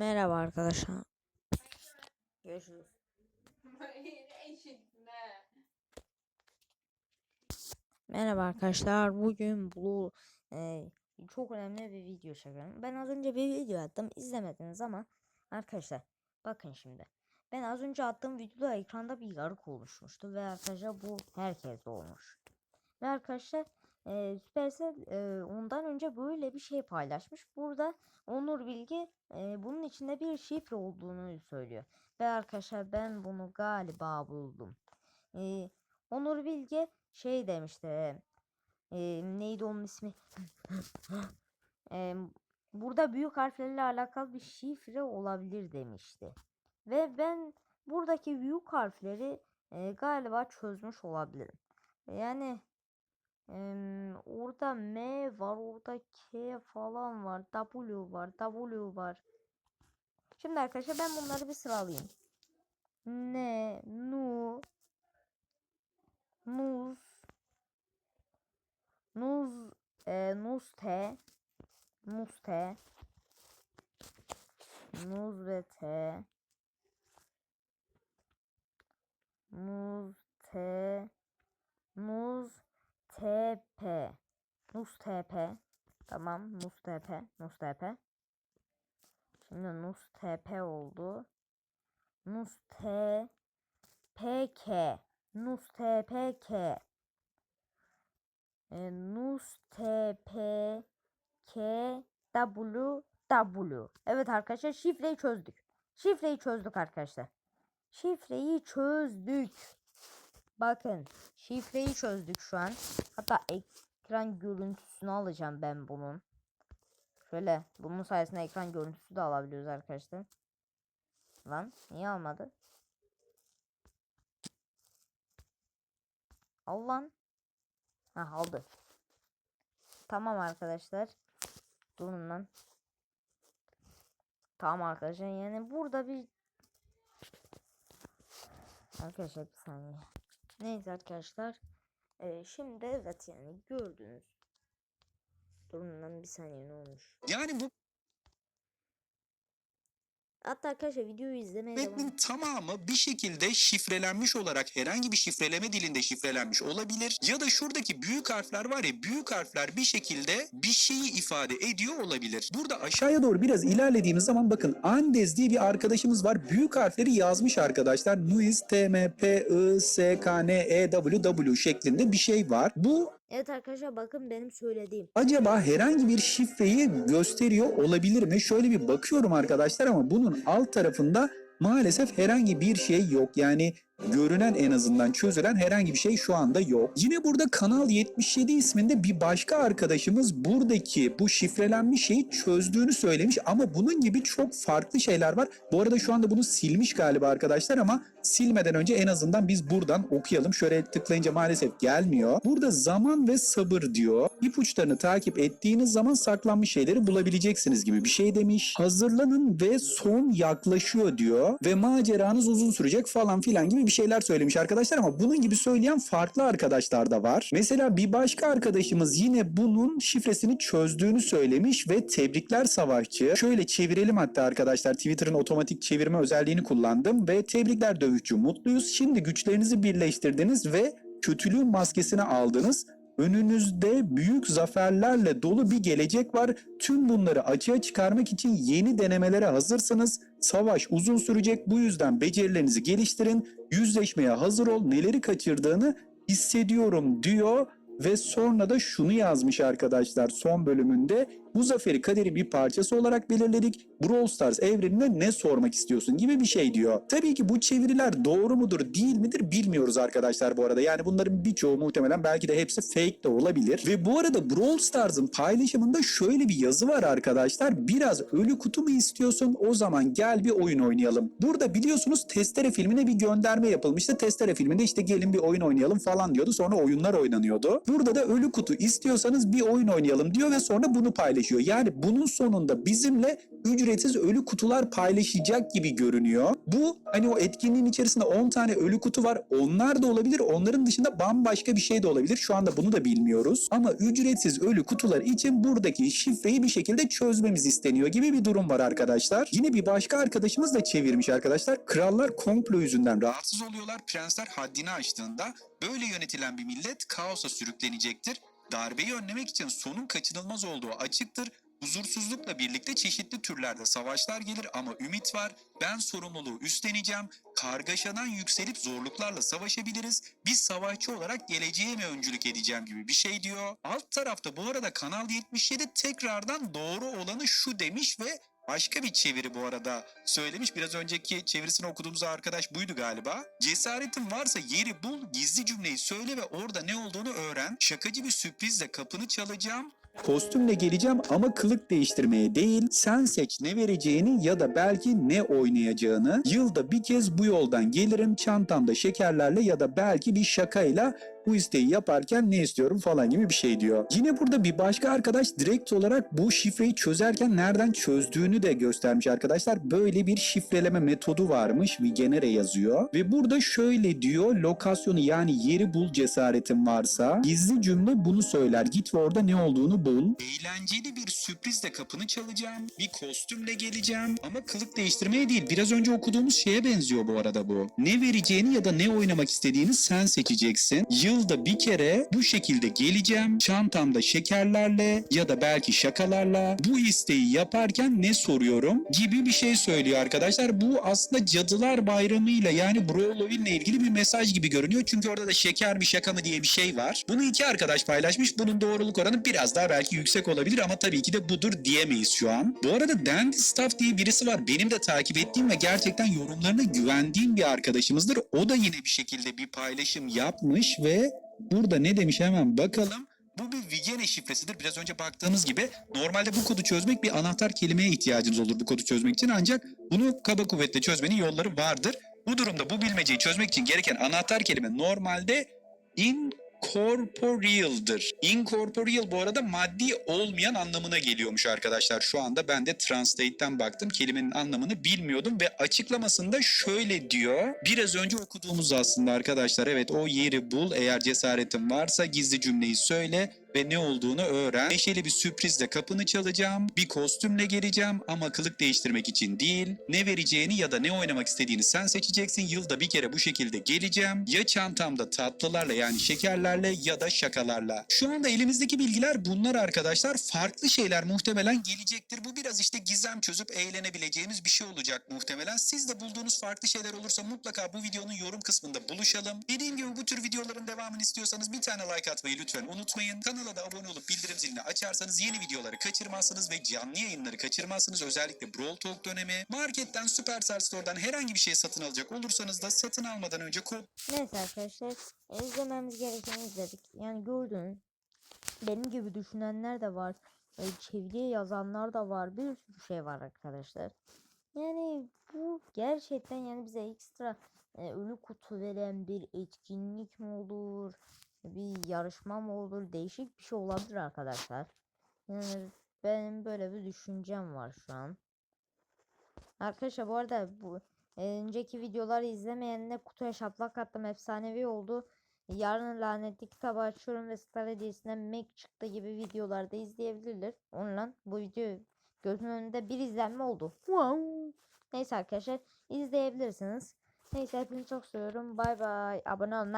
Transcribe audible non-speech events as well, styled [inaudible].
Merhaba arkadaşlar. Görüşürüz. Merhaba arkadaşlar. Bugün bu e, çok önemli bir video çekiyorum. Ben az önce bir video attım. izlemediniz ama arkadaşlar bakın şimdi. Ben az önce attığım videoda ekranda bir yarık oluşmuştu ve arkadaşlar bu herkeste olmuş. Ve arkadaşlar e, Supercell e, ondan önce böyle bir şey paylaşmış. Burada Onur Bilgi e, bunun içinde bir şifre olduğunu söylüyor. Ve arkadaşlar ben bunu galiba buldum. E, Onur Bilge şey demişti. e, neydi onun ismi? [laughs] E, burada büyük harflerle alakalı bir şifre olabilir demişti. Ve ben buradaki büyük harfleri e, galiba çözmüş olabilirim. Yani orada M var, orada K falan var, W var, W var. Şimdi arkadaşlar ben bunları bir sıralayayım. N, Nu, Nuz, Nuz, e, Nuzte, Nuzte, Nuz ve T, Nuz, T, Nuz, TP, Nuz TP, tamam, Nuz TP, Nuz TP. Şimdi Nuz TP oldu. Nuz T, PK, Nuz TPK. E, Nus TP K W W. Evet arkadaşlar şifreyi çözdük. Şifreyi çözdük arkadaşlar. Şifreyi çözdük. Bakın şifreyi çözdük şu an. Hatta ekran görüntüsünü alacağım ben bunun. Şöyle bunun sayesinde ekran görüntüsü de alabiliyoruz arkadaşlar. Lan niye almadı? Al lan. Ha aldı. Tamam arkadaşlar. Durun lan. Tamam arkadaşlar yani burada bir Arkadaşlar bir saniye. Neyse arkadaşlar. Ee, şimdi evet yani gördünüz. Durun lan bir saniye ne olmuş. Yani bu Hatta arkadaşlar videoyu izlemeye devam. metnin tamamı bir şekilde şifrelenmiş olarak herhangi bir şifreleme dilinde şifrelenmiş olabilir. Ya da şuradaki büyük harfler var ya büyük harfler bir şekilde bir şeyi ifade ediyor olabilir. Burada aşağıya doğru biraz ilerlediğimiz zaman bakın Andes diye bir arkadaşımız var. Büyük harfleri yazmış arkadaşlar. Nuis, T, M, P, I, S, K, N, E, W, W şeklinde bir şey var. Bu Evet arkadaşlar bakın benim söylediğim. acaba herhangi bir şifreyi gösteriyor olabilir mi? Şöyle bir bakıyorum arkadaşlar ama bunun alt tarafında maalesef herhangi bir şey yok. Yani görünen en azından çözülen herhangi bir şey şu anda yok. Yine burada Kanal 77 isminde bir başka arkadaşımız buradaki bu şifrelenmiş şeyi çözdüğünü söylemiş ama bunun gibi çok farklı şeyler var. Bu arada şu anda bunu silmiş galiba arkadaşlar ama silmeden önce en azından biz buradan okuyalım. Şöyle tıklayınca maalesef gelmiyor. Burada zaman ve sabır diyor. İpuçlarını takip ettiğiniz zaman saklanmış şeyleri bulabileceksiniz gibi bir şey demiş. Hazırlanın ve son yaklaşıyor diyor ve maceranız uzun sürecek falan filan gibi bir şeyler söylemiş arkadaşlar ama bunun gibi söyleyen farklı arkadaşlar da var. Mesela bir başka arkadaşımız yine bunun şifresini çözdüğünü söylemiş ve tebrikler savaşçı. Şöyle çevirelim hatta arkadaşlar Twitter'ın otomatik çevirme özelliğini kullandım ve tebrikler dövüşçü mutluyuz. Şimdi güçlerinizi birleştirdiniz ve kötülüğün maskesini aldınız. Önünüzde büyük zaferlerle dolu bir gelecek var. Tüm bunları açığa çıkarmak için yeni denemelere hazırsınız. Savaş uzun sürecek. Bu yüzden becerilerinizi geliştirin. Yüzleşmeye hazır ol. Neleri kaçırdığını hissediyorum diyor ve sonra da şunu yazmış arkadaşlar son bölümünde. Bu zaferi kaderin bir parçası olarak belirledik. Brawl Stars evrenine ne sormak istiyorsun gibi bir şey diyor. Tabii ki bu çeviriler doğru mudur değil midir bilmiyoruz arkadaşlar bu arada. Yani bunların birçoğu muhtemelen belki de hepsi fake de olabilir. Ve bu arada Brawl Stars'ın paylaşımında şöyle bir yazı var arkadaşlar. Biraz ölü kutu mu istiyorsun? O zaman gel bir oyun oynayalım. Burada biliyorsunuz Testere filmine bir gönderme yapılmıştı. Testere filminde işte gelin bir oyun oynayalım falan diyordu. Sonra oyunlar oynanıyordu. Burada da ölü kutu istiyorsanız bir oyun oynayalım diyor ve sonra bunu paylaşıyor paylaşıyor. Yani bunun sonunda bizimle ücretsiz ölü kutular paylaşacak gibi görünüyor. Bu hani o etkinliğin içerisinde 10 tane ölü kutu var. Onlar da olabilir. Onların dışında bambaşka bir şey de olabilir. Şu anda bunu da bilmiyoruz. Ama ücretsiz ölü kutular için buradaki şifreyi bir şekilde çözmemiz isteniyor gibi bir durum var arkadaşlar. Yine bir başka arkadaşımız da çevirmiş arkadaşlar. Krallar komplo yüzünden rahatsız oluyorlar. Prensler haddini aştığında böyle yönetilen bir millet kaosa sürüklenecektir. Darbeyi önlemek için sonun kaçınılmaz olduğu açıktır. Huzursuzlukla birlikte çeşitli türlerde savaşlar gelir ama ümit var. Ben sorumluluğu üstleneceğim. Kargaşadan yükselip zorluklarla savaşabiliriz. Biz savaşçı olarak geleceğe mi öncülük edeceğim gibi bir şey diyor. Alt tarafta bu arada Kanal 77 tekrardan doğru olanı şu demiş ve Başka bir çeviri bu arada söylemiş. Biraz önceki çevirisini okuduğumuz arkadaş buydu galiba. Cesaretin varsa yeri bul, gizli cümleyi söyle ve orada ne olduğunu öğren. Şakacı bir sürprizle kapını çalacağım. Kostümle geleceğim ama kılık değiştirmeye değil. Sen seç ne vereceğini ya da belki ne oynayacağını. Yılda bir kez bu yoldan gelirim çantamda şekerlerle ya da belki bir şakayla bu isteği yaparken ne istiyorum falan gibi bir şey diyor. Yine burada bir başka arkadaş direkt olarak bu şifreyi çözerken nereden çözdüğünü de göstermiş arkadaşlar. Böyle bir şifreleme metodu varmış. Vigenere yazıyor. Ve burada şöyle diyor. Lokasyonu yani yeri bul cesaretin varsa. Gizli cümle bunu söyler. Git ve orada ne olduğunu bul. Eğlenceli bir sürprizle kapını çalacağım. Bir kostümle geleceğim. Ama kılık değiştirmeye değil. Biraz önce okuduğumuz şeye benziyor bu arada bu. Ne vereceğini ya da ne oynamak istediğini sen seçeceksin. Yılda bir kere bu şekilde geleceğim. Çantamda şekerlerle ya da belki şakalarla bu isteği yaparken ne soruyorum gibi bir şey söylüyor arkadaşlar. Bu aslında Cadılar Bayramı ile yani Halloween ile ilgili bir mesaj gibi görünüyor. Çünkü orada da şeker mi şaka mı diye bir şey var. Bunu iki arkadaş paylaşmış. Bunun doğruluk oranı biraz daha belki yüksek olabilir ama tabii ki de budur diyemeyiz şu an. Bu arada Dandy Stuff diye birisi var. Benim de takip ettiğim ve gerçekten yorumlarına güvendiğim bir arkadaşımızdır. O da yine bir şekilde bir paylaşım yapmış ve burada ne demiş hemen bakalım. Bu bir Vigene şifresidir. Biraz önce baktığımız gibi normalde bu kodu çözmek bir anahtar kelimeye ihtiyacınız olur bu kodu çözmek için. Ancak bunu kaba kuvvetle çözmenin yolları vardır. Bu durumda bu bilmeceyi çözmek için gereken anahtar kelime normalde incorporeal'dır. Incorporeal bu arada maddi olmayan anlamına geliyormuş arkadaşlar. Şu anda ben de Translate'ten baktım. Kelimenin anlamını bilmiyordum ve açıklamasında şöyle diyor. Biraz önce okuduğumuz aslında arkadaşlar. Evet o yeri bul. Eğer cesaretin varsa gizli cümleyi söyle ve ne olduğunu öğren. Neşeli bir sürprizle kapını çalacağım. Bir kostümle geleceğim ama kılık değiştirmek için değil. Ne vereceğini ya da ne oynamak istediğini sen seçeceksin. Yılda bir kere bu şekilde geleceğim. Ya çantamda tatlılarla yani şekerlerle ya da şakalarla. Şu anda elimizdeki bilgiler bunlar arkadaşlar. Farklı şeyler muhtemelen gelecektir. Bu biraz işte gizem çözüp eğlenebileceğimiz bir şey olacak muhtemelen. Siz de bulduğunuz farklı şeyler olursa mutlaka bu videonun yorum kısmında buluşalım. Dediğim gibi bu tür videoların devamını istiyorsanız bir tane like atmayı lütfen unutmayın. Kanala da abone olup bildirim zilini açarsanız yeni videoları kaçırmazsınız ve canlı yayınları kaçırmazsınız. Özellikle Brawl Talk dönemi. Marketten, Supercell Store'dan herhangi bir şey satın alacak olursanız da satın almadan önce kod Neyse arkadaşlar izlememiz gerekeni izledik. Yani gördüğünüz benim gibi düşünenler de var. E, çeviriye yazanlar da var. Bir sürü şey var arkadaşlar. Yani bu gerçekten yani bize ekstra e, ölü kutu veren bir etkinlik mi olur? Bir yarışma mı olur? Değişik bir şey olabilir arkadaşlar. Yani benim böyle bir düşüncem var şu an. Arkadaşlar bu arada bu e, önceki videoları izlemeyenine kutuya şaplak attım efsanevi oldu. Yarın lanetli kitabı açıyorum ve Star Hediyesi'nden Mac çıktı gibi videolarda izleyebilirler. Onunla bu video gözümün önünde bir izlenme oldu. Wow. Neyse arkadaşlar izleyebilirsiniz. Neyse hepinizi çok seviyorum. Bay bay. Abone olun.